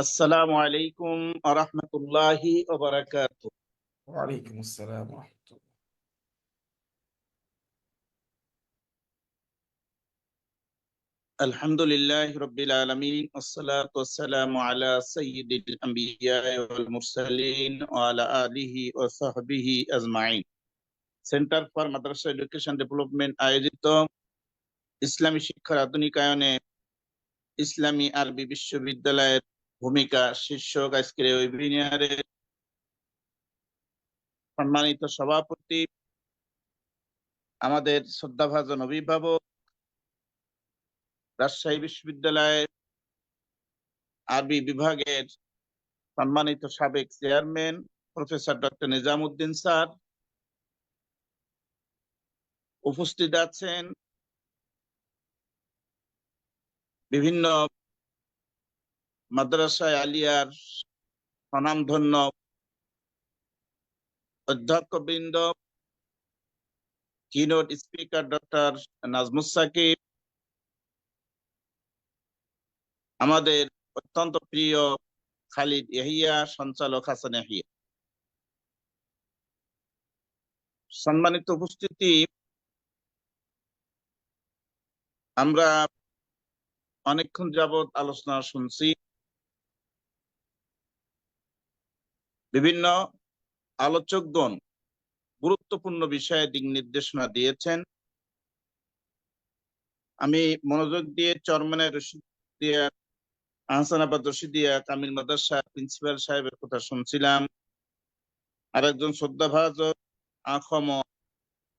আসসালামু আলাইকুম আরহামতুল্লাহি ওবারাকাতু ওয়ালাইকুম আসসালাম ওয়া রাহমাতুল্লাহ। আলহামদুলিল্লাহ রব্বিল আলামিন والصلاة والسلام على سيد الأنبياء والمرسلين وعلى آله وصحبه أجمعين centre for madrasa education development আয়োজিত ইসলামী শিক্ষার আধুনিকায়নে ইসলামী আরবি বিশ্ববিদ্যালয়ের ভূমিকা শীর্ষক আজকের এই ওয়েবিনারে সম্মানিত সভাপতি, আমাদের শ্রদ্ধাভাজন অভিভাবক, রাজশাহী বিশ্ববিদ্যালয়ের আরবি বিভাগের সম্মানিত সাবেক chairman, professor doctor Nizamuddin sir উপস্থিত আছেন। বিভিন্ন মাদ্রাসায় আলিয়ার স্বনামধন্য অধ্যক্ষবৃন্দ keynote speaker doctor Nazmus Sakib, আমাদের অত্যন্ত প্রিয় খালিদ ইয়াহিয়া, সঞ্চালক হাসান ইয়াহিয়া। সম্মানিত উপস্থিতি, আমরা অনেকক্ষণ যাবৎ আলোচনা শুনছি। বিভিন্ন আলোচকগণ গুরুত্বপূর্ণ বিষয়ে দিক নির্দেশনা দিয়েছেন। আমি মনোযোগ দিয়ে চরমানের রশিদিয়া আহসানাবাদ রশিদিয়া কামিল মাদ্রাসা প্রিন্সিপাল সাহেবের কথা শুনছিলাম। আরেকজন শ্রদ্ধাভাজক আখম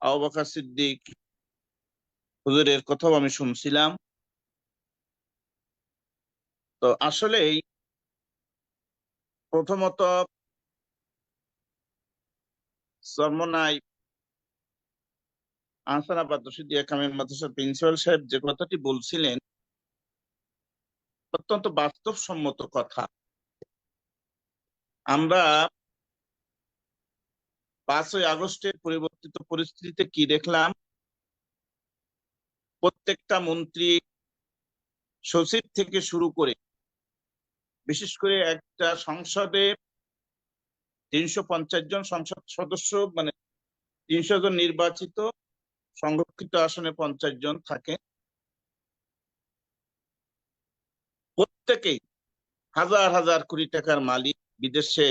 আবাকা সিদ্দিক হুজুরের কথাও আমি শুনছিলাম। তো আসলেই প্রথমত যে কথাটি বলছিলেন, অত্যন্ত বাস্তবসম্মত কথা। আমরা পাঁচই আগস্টের পরিবর্তিত পরিস্থিতিতে কি দেখলাম? প্রত্যেকটা মন্ত্রী সচিব থেকে শুরু করে, বিশেষ করে একটা সংসদে তিনশো পঞ্চাশ জন সংসদ সদস্য মানে তিনশো জন নির্বাচিত, সংরক্ষিত আসনে পঞ্চাশ জন থাকে। প্রত্যেকেই হাজার হাজার কোটি টাকার মালিক, বিদেশে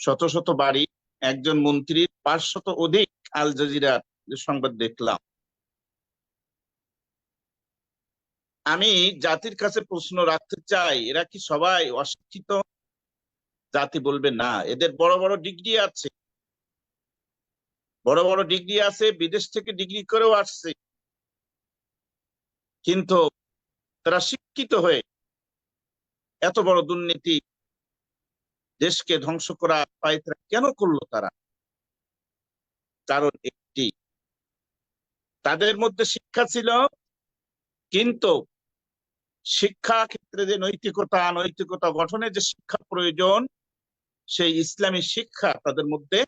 শত শত বাড়ি, একজন মন্ত্রীর পাঁচশত অধিক আল জাজিরার সংবাদ দেখলাম। আমি জাতির কাছে প্রশ্ন রাখতে চাই, এরা কি সবাই অশিক্ষিত? জাতি বলবে, না, এদের বড় বড় ডিগ্রি আছে। বড় বড় ডিগ্রি আছে, বিদেশ থেকে ডিগ্রি করেও আসছে। কিন্তু তারা শিক্ষিত হয়ে এত বড় দুর্নীতি দেশকে ধ্বংস করা পায়তারা কেন করল তারা? কারণ একটি, তাদের মধ্যে শিক্ষা ছিল, কিন্তু শিক্ষা ক্ষেত্রে যে নৈতিকতা নৈতিকতা গঠনে যে শিক্ষা প্রয়োজন সেই ইসলামী শিক্ষা তাদের মধ্যে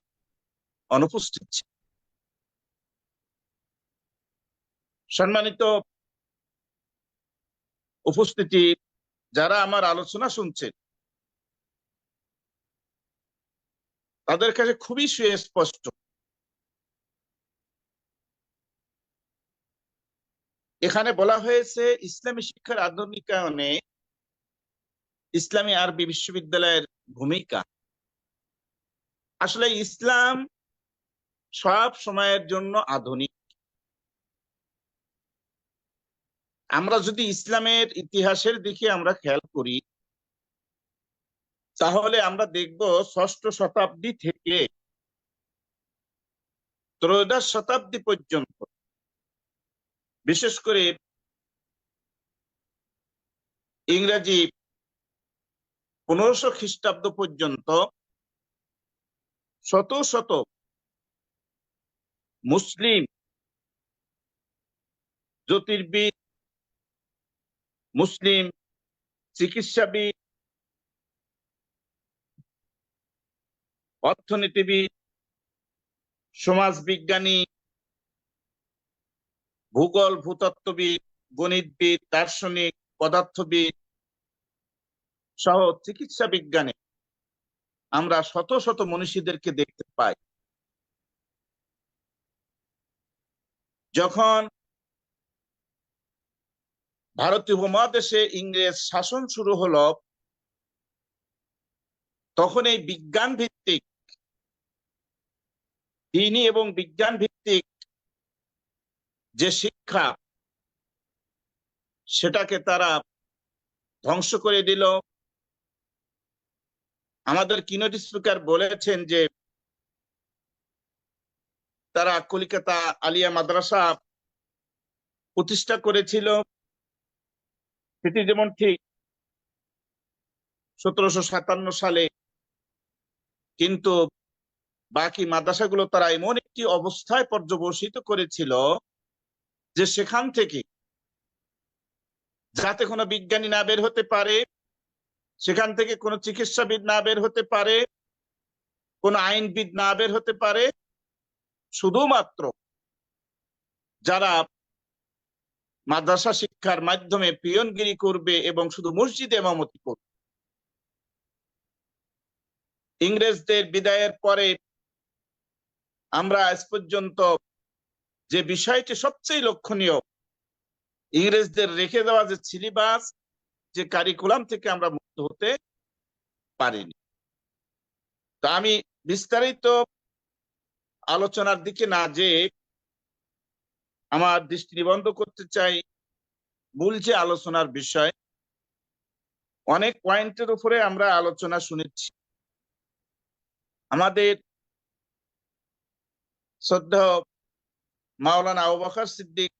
অনুপস্থিত ছিল। সম্মানিত উপস্থিতি, যারা আমার আলোচনা শুনছেন, তাদের কাছে খুবই সুস্পষ্ট। এখানে বলা হয়েছে, ইসলামী শিক্ষার আধুনিকায়নে ইসলামী আরবি বিশ্ববিদ্যালয়ের ভূমিকা আসলে ইসলাম সব সময়ের জন্য আধুনিক। আমরা যদি ইসলামের ইতিহাসের দিকে আমরা খেয়াল করি, তাহলে আমরা দেখব ষষ্ঠ শতাব্দী থেকে ত্রয়োদশ শতাব্দী পর্যন্ত। বিশেষ করে ইংরেজি পনেরোশো খ্রিস্টাব্দ পর্যন্ত শত শত মুসলিম জ্যোতির্বিদ, মুসলিম চিকিৎসাবিদ, অর্থনীতিবিদ, সমাজবিজ্ঞানী, ভূগোল, ভূতত্ত্ববিদ, গণিতবিদ, দার্শনিক, পদার্থবিদ সহ চিকিৎসা বিজ্ঞানে আমরা শত শত মনীষীদেরকে দেখতে পাই। যখন ভারতীয় উপমহাদেশে ইংরেজ শাসন শুরু হলো, তখন এই বিজ্ঞান ভিত্তিক দিনী এবং বিজ্ঞান ভিত্তিক যে শিক্ষা, সেটাকে তারা ধ্বংস করে দিল। আমাদের কিনোট স্পিকার বলেছেন যে তারা কলিকাতা আলিয়া মাদ্রাসা প্রতিষ্ঠা করেছিল। সেটি যেমন ঠিক সতেরোশো সাতান্ন সালে, কিন্তু বাকি মাদ্রাসাগুলো তারা এমন একটি অবস্থায় পর্যবসিত করেছিল যে সেখান থেকে যাতে কোনো বিজ্ঞানী না বের হতে পারে সেখান থেকে কোনো চিকিৎসাবিদ না বের হতে পারে, কোনো আইনবিদ না বের হতে পারে, শুধুমাত্র যারা মাদ্রাসা শিক্ষার মাধ্যমে পিয়নগিরি করবে এবং শুধু মসজিদে এমামতি করবে। ইংরেজদের বিদায়ের পরে আমরা আজ পর্যন্ত যে বিষয়টি সবচেয়ে লক্ষণীয়, ইংরেজদের রেখে দেওয়া যে সিলেবাস, যে কারিকুলাম থেকে আমরা হতে পারিনি। তো আমি বিস্তারিত আলোচনার দিকে না যে আমার দৃষ্টি নিবন্ধ করতে চাই মূল যে আলোচনার বিষয়, অনেক পয়েন্টের উপরে আমরা আলোচনা শুনেছি। আমাদের শ্রদ্ধা মাওলানা আবু বকর সিদ্দিক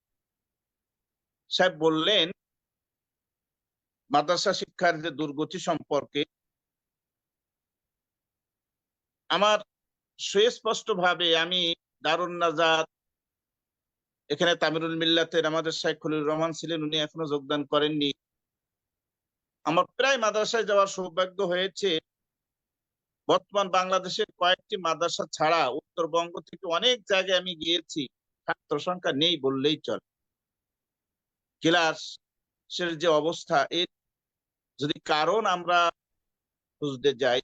সাহেব বললেন মাদ্রাসা শিক্ষার যে দুর্গতি সম্পর্কে আমার সুস্পষ্ট ভাবে আমি দারুণ নাজাদ এখানে তামিরুল মিল্লাতের আমাদের শেখ খলিল রহমান ছিলেন, উনি এখনও যোগদান করেননি। আমার প্রায় মাদ্রাসায় যাওয়ার সৌভাগ্য হয়েছে, বর্তমান বাংলাদেশের কয়েকটি মাদ্রাসা ছাড়া উত্তরবঙ্গ থেকে অনেক জায়গায় আমি গিয়েছি, ছাত্র সংখ্যা নেই বললেই চলে। ক্লাসের যে অবস্থা, এর যদি কারণ আমরা খুঁজতে যাই,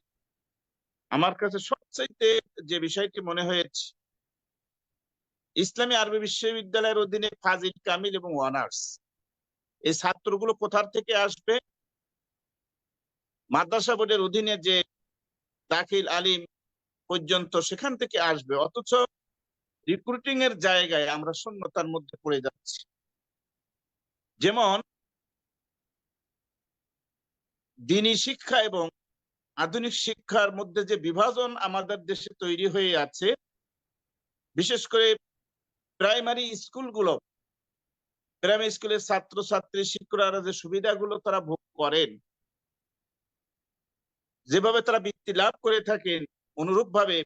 আমার কাছে সবচাইতে যে বিষয়টি মনে হয়েছে, ইসলামী আরবি বিশ্ববিদ্যালয়ের অধীনে ফাজিল, কামিল এবং অনার্স এই ছাত্রগুলো কোথার থেকে আসবে? মাদ্রাসা বোর্ডের অধীনে যে দাখিল আলিম পর্যন্ত সেখান থেকে আসবে, অথচ রিক্রুটিং এর জায়গায় আমরা শূন্যতার মধ্যে পড়ে যাচ্ছি। যেমন দিনী শিক্ষা এবং আধুনিক শিক্ষার মধ্যে যে বিভাজন আমাদের দেশে তৈরি হয়ে আছে, বিশেষ করে প্রাইমারি স্কুলগুলো, প্রাইমারি স্কুলের ছাত্র ছাত্রী শিক্ষকরা যে সুবিধাগুলো তারা ভোগ করেন, যেভাবে তারা বৃত্তি লাভ করে থাকেন অনুরূপ ভাবে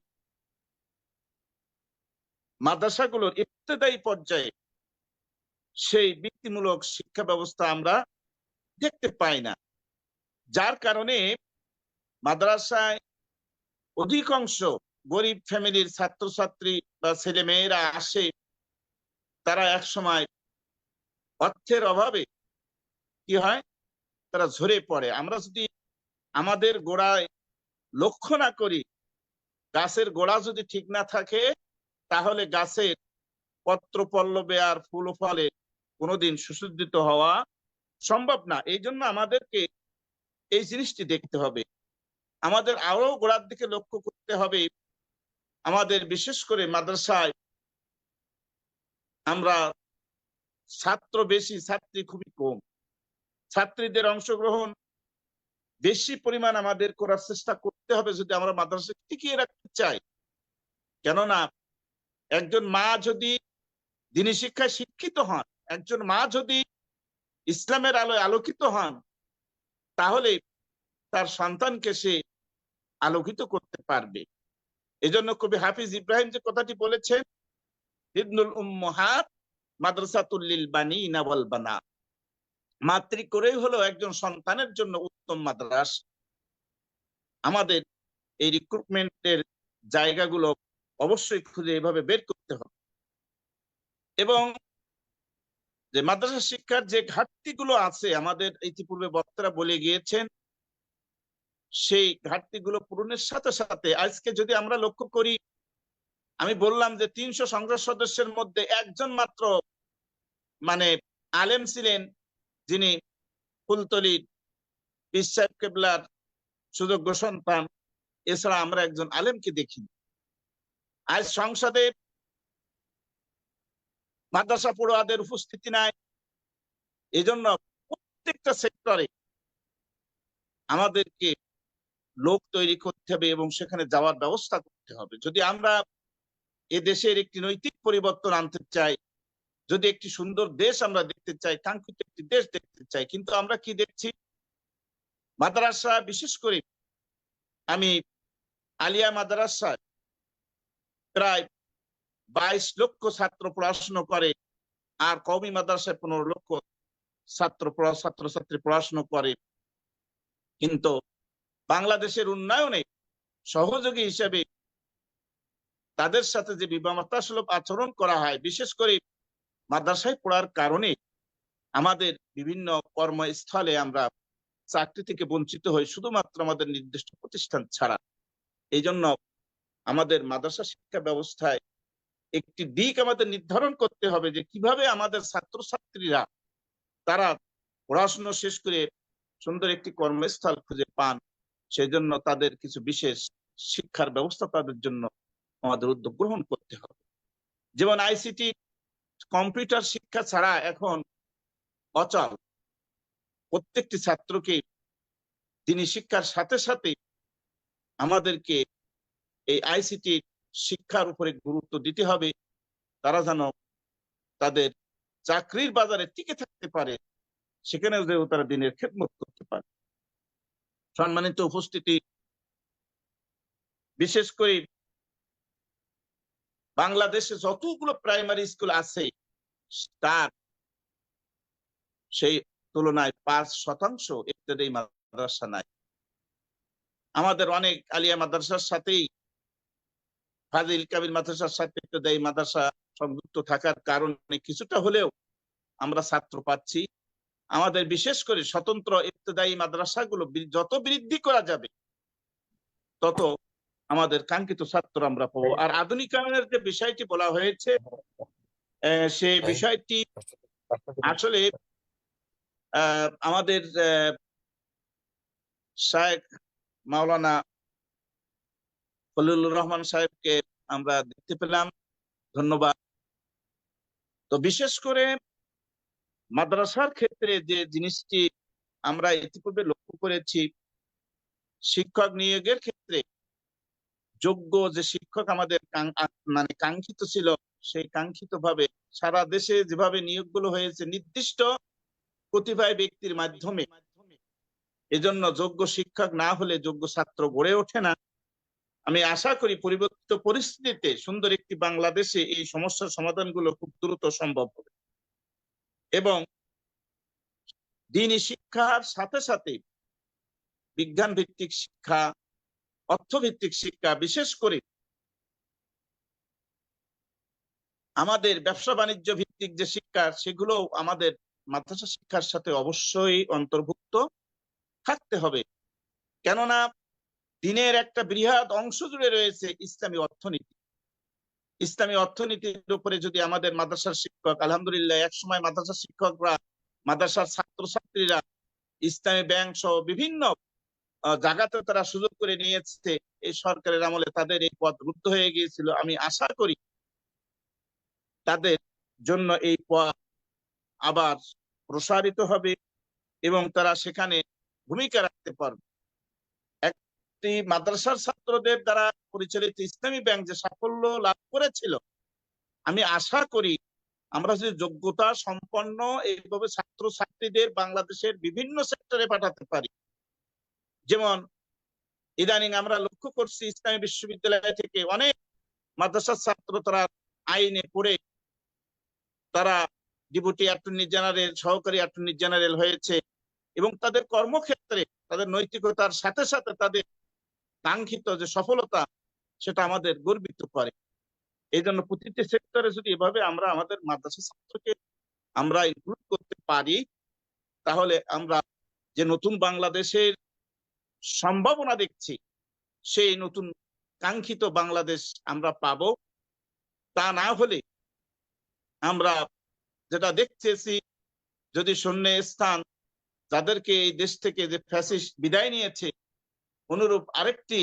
মাদ্রাসাগুলোর ইবতেদায়ী পর্যায়ে সেই বৃত্তিমূলক শিক্ষা ব্যবস্থা আমরা দেখতে পাই না। যার কারণে মাদ্রাসায় অধিকাংশ গরিব ফ্যামিলির ছাত্রছাত্রী বা ছেলে মেয়েরা আসে, তারা এক সময় অর্থের অভাবে কি হয়? তারা ঝরে পড়ে। আমরা যদি আমাদের গোড়ায় লক্ষ্য না করি, গাছের গোড়া যদি ঠিক না থাকে, তাহলে গাছের পত্র পল্লবে আর ফুল ফলে কোনোদিন সুসজ্জিত হওয়া সম্ভব না। এই জন্য আমাদেরকে এই জিনিসটি দেখতে হবে। আমাদের আরও গোড়ার দিকে লক্ষ্য করতে হবে। আমাদের বিশেষ করে মাদ্রাসায় আমরা ছাত্র বেশি, ছাত্রী খুবই কম। ছাত্রীদের অংশগ্রহণ বেশি পরিমাণ আমাদের করার চেষ্টা করতে হবে যদি আমরা মাদ্রাসা টিকিয়ে রাখতে চাই। কেননা একজন মা যদি দিনী শিক্ষায় শিক্ষিত হন, একজন মা যদি ইসলামের আলোয় আলোকিত হন তাহলে তার সন্তানকে সে আলোকিত করতে পারবে। এজন্য কবি হাফিজ ইব্রাহিম যে কথাটি বলেছেন, ইবনুল উম্মাহাত মাদ্রাসাতুল্লিল বানিনা ওয়াল বানা মাতৃ করেই হলো একজন সন্তানের জন্য উত্তম মাদ্রাস। আমাদের এই রিক্রুটমেন্টের জায়গাগুলো অবশ্যই খুঁজে এভাবে বের করতে হবে। এবং যে মাদ্রাসা শিক্ষার যে ঘাটতিগুলো আছে, আমাদের ইতিপূর্বে বক্তারা বলে গিয়েছেন, সেই ঘাটতিগুলো পূরণের সাথে সাথে আজকে যদি আমরা লক্ষ্য করি, আমি বললাম যে তিনশো সংসদ সদস্যের মধ্যে একজন মাত্র মানে আলেম ছিলেন, যিনি ফুলতলির বিশ্বাস কেবলার সুযোগ্য সন্তান এছাড়া আমরা একজন আলেমকে দেখি আজ সংসদে মাদ্রাসা পড়ুয়াদের উপস্থিতি নাই। এজন্য প্রত্যেকটা সেক্টরে আমাদেরকে লোক তৈরি করতে হবে এবং সেখানে যাওয়ার ব্যবস্থা করতে হবে। যদি আমরা এ দেশের একটি নৈতিক পরিবর্তন আনতে চাই, যদি একটি সুন্দর দেশ আমরা দেখতে চাই, কাঙ্ক্ষিত একটি দেশ দেখতে চাই, কিন্তু আমরা কি দেখছি? মাদ্রাসা, বিশেষ করে আমি আলিয়া মাদ্রাসায় প্রায় বাইশ লক্ষ ছাত্র পড়াশোনা করে আর কওমি মাদ্রাসায় পনেরো লক্ষ ছাত্র ছাত্রছাত্রী পড়াশোনা করে। কিন্তু বাংলাদেশের উন্নয়নে সহযোগী হিসেবে তাদের সাথে যে বিবামতাসুলভ আচরণ করা হয়, বিশেষ করে মাদ্রাসায় পড়ার কারণে আমাদের বিভিন্ন কর্মস্থলে আমরা চাকরি থেকে বঞ্চিত হই, শুধুমাত্র আমাদের নির্দিষ্ট প্রতিষ্ঠান ছাড়া। এই জন্য আমাদের মাদ্রাসা শিক্ষা ব্যবস্থায় একটি দিক আমাদের নির্ধারণ করতে হবে যে কীভাবে আমাদের ছাত্রছাত্রীরা তারা পড়াশোনা শেষ করে সুন্দর একটি কর্মস্থল খুঁজে পান সেই জন্য তাদের কিছু বিশেষ শিক্ষার ব্যবস্থা তাদের জন্য আমাদের উদ্যোগ গ্রহণ করতে হবে। যেমন আইসিটি কম্পিউটার শিক্ষা ছাড়া এখন অচল। প্রত্যেকটি ছাত্রকে তিনি শিক্ষার সাথে সাথে আমাদেরকে এই আইসিটি শিক্ষার উপরে গুরুত্ব দিতে হবে। তারা যেন তাদের চাকরির বাজারে টিকে থাকতে পারে, সেখানেও যেন তারা দিনের খেদমত করতে পারে। সম্মানিত উপস্থিতি, বিশেষ করে বাংলাদেশে যতগুলো প্রাইমারি স্কুল আছে, তার সেই তুলনায় পাঁচ শতাংশ ইত্যাদি মাদ্রাসা নাই। আমাদের অনেক আলিয়া মাদ্রাসার সাথেই ফাজিল কাবির মাদ্রাসার সাথে ইত্যাদি মাদ্রাসা সংযুক্ত থাকার কারণে কিছুটা হলেও আমরা ছাত্র পাচ্ছি। আমাদের বিশেষ করে স্বতন্ত্র ইত্তেদায়ী মাদ্রাসাগুলো যত বৃদ্ধি করা যাবে, তত আমাদের কাঙ্ক্ষিত ছাত্র আমরা পাবো। আর আধুনিকায়নের যে বিষয়টি বলা হয়েছে সেই বিষয়টি আসলে আমাদের শায়েখ মাওলানা খলিলুর রহমান সাহেবকে আমরা দেখতে পেলাম। ধন্যবাদ। তো বিশেষ করে মাদ্রাসার ক্ষেত্রে যে জিনিসটি আমরা ইতিপূর্বে লক্ষ্য করেছি, শিক্ষক নিয়োগের ক্ষেত্রে যোগ্য যে শিক্ষক আমাদের মানে কাঙ্ক্ষিত ছিল, সেই কাঙ্ক্ষিত ভাবে সারা দেশে যেভাবে নিয়োগগুলো হয়েছে, নির্দিষ্ট প্রতিভায় ব্যক্তির মাধ্যমে। এজন্য যোগ্য শিক্ষক না হলে যোগ্য ছাত্র গড়ে ওঠে না। আমি আশা করি পরিবর্তিত পরিস্থিতিতে সুন্দর একটি বাংলাদেশে এই সমস্যার সমাধানগুলো খুব দ্রুত সম্ভব হবে। এবং দিনী শিক্ষার সাথে সাথে বিজ্ঞান ভিত্তিক শিক্ষা, অর্থভিত্তিক শিক্ষা, বিশেষ করে আমাদের ব্যবসা বাণিজ্য ভিত্তিক যে শিক্ষা সেগুলো আমাদের মাদ্রাসা শিক্ষার সাথে অবশ্যই অন্তর্ভুক্ত থাকতে হবে। কেননা দিনের একটা বৃহৎ অংশ জুড়ে রয়েছে ইসলামী অর্থনীতি। ইসলামী অর্থনীতির উপরে যদি আমাদের মাদ্রাসার শিক্ষক, আলহামদুলিল্লাহ একসময় মাদ্রাসা শিক্ষকরা, মাদ্রাসার ছাত্রছাত্রীরা ইসলামী ব্যাংক সহ বিভিন্ন জায়গাতে তারা সুযোগ করে নিয়েছে, এই সরকারের আমলে তাদের এই পদ রুদ্ধ হয়ে গিয়েছিল। আমি আশা করি তাদের জন্য এই পদ আবার প্রসারিত হবে এবং তারা সেখানে ভূমিকা রাখতে পারবে। একটি মাদ্রাসার ছাত্রদের দ্বারা পরিচালিত ইসলামী ব্যাংক যে সাফল্য লাভ করেছিল, আমি আশা করি আমরা যদি যোগ্যতা সম্পন্ন এইভাবে ছাত্র ছাত্রীদের বাংলাদেশের বিভিন্ন সেক্টরে পাঠাতে পারি। যেমন, ইদানিং আমরা লক্ষ্য করছি ইসলামী বিশ্ববিদ্যালয় থেকে অনেক মাদ্রাসার ছাত্র তারা আইনে পড়ে, তারা ডিপুটি অ্যাটর্নি জেনারেল, সহকারী অ্যাটর্নি জেনারেল হয়েছে এবং তাদের কর্মক্ষেত্রে, তাদের নৈতিকতার সাথে সাথে তাদের কাঙ্ক্ষিত যে সফলতা, সেটা আমাদের গর্বিত করে। এই জন্য প্রতিটি সেক্টরে যদি এভাবে আমরা আমাদের মাদ্রাসা ছাত্রকে আমরা ইনক্লুড করতে পারি, তাহলে আমরা যে নতুন বাংলাদেশের সম্ভাবনা দেখছি, সেই নতুন কাঙ্ক্ষিত বাংলাদেশ আমরা পাবো। তা না হলে আমরা যেটা দেখতেছি, যদি শূন্য স্থান যাদেরকে এই দেশ থেকে যে ফ্যাসিস্ট বিদায় নিয়েছে অনুরূপ আরেকটি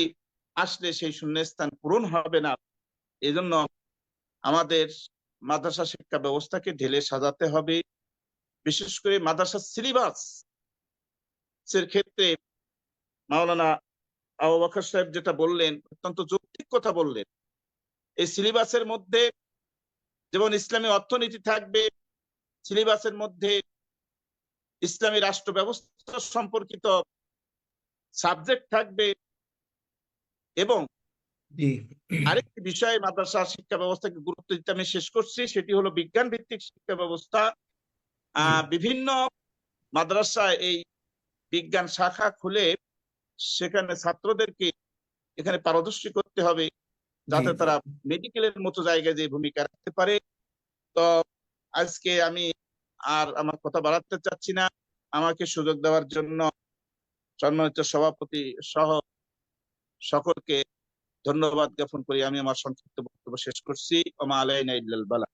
আসলে সেই শূন্যস্থান পূরণ হবে না। এজন্য আমাদের মাদ্রাসা শিক্ষা ব্যবস্থাকে ঢেলে সাজাতে হবে। বিশেষ করে মাদ্রাসা সিলেবাস এর ক্ষেত্রে মাওলানা আবু সাহেব যেটা বললেন, অত্যন্ত যৌক্তিক কথা বললেন। এই সিলেবাসের মধ্যে যেমন ইসলামী অর্থনীতি থাকবে সিলেবাসের মধ্যে ইসলামী রাষ্ট্র ব্যবস্থা সম্পর্কিত সাবজেক্ট থাকবে এবং আরেকটি বিষয় মাদ্রাসা শিক্ষা ব্যবস্থাকে গুরুত্ব দিতে আমি শেষ করছি সেটি হলো বিজ্ঞান ভিত্তিক শিক্ষা ব্যবস্থা। বিভিন্ন মাদ্রাসায় এই বিজ্ঞান শাখা খুলে সেখানে ছাত্রদেরকে এখানে পারদর্শী করতে হবে যাতে তারা মেডিকেলের মতো জায়গায় যে ভূমিকা রাখতে পারে। তো আজকে আমি আর আমার কথা বাড়াতে চাচ্ছি না। আমাকে সুযোগ দেওয়ার জন্য সম্মানিত সভাপতি সহ সকলকে ধন্যবাদ জ্ঞাপন করি। আমি আমার সংক্ষিপ্ত বক্তব্য শেষ করছি। ওমা আলাইনা ইল্লাল বালা।